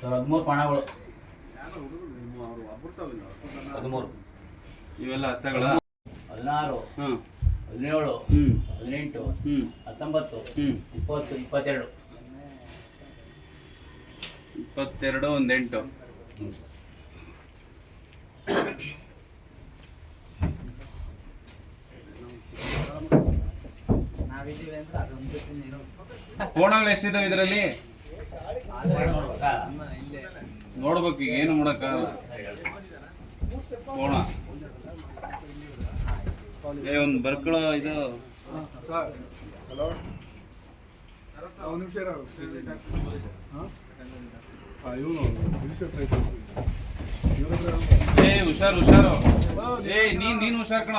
Sir ಹದಿಮೂರು ಪಾಣಗಳು. ಹದಿಮೂರು. ಇವೆಲ್ಲ ಹಸಗಳ? ಹದಿನಾರು ಹ್ಮ್. ಹದಿನೇಳು ಹ್ಮ್. ಹದಿನೆಂಟು ಹ್ಮ್. ಹತ್ತೊಂಬತ್ತು ಹ್ಮ್. ಇಪ್ಪತ್ತು ಇಪ್ಪತ್ತೆರಡು. ಇಪ್ಪತ್ತೆರಡು ಒಂದೆಂಟು. ಕೋಣಗಳು ಎಷ್ಟಿದಾವೆ ಇದರಲ್ಲಿ? ನೋಡ್ಬೇಕು, ಈಗ ಏನು ಮಾಡಕ್ಕ? ಕೋಣ. ಏ, ಒಂದು ಬರ್ಕೊಳ್ಳೋ ಇದು. ಹುಷಾರು ಹುಷಾರು. ಏ, ನೀನ್ ನೀನ್ ಹುಷಾರ್ ಕಣ.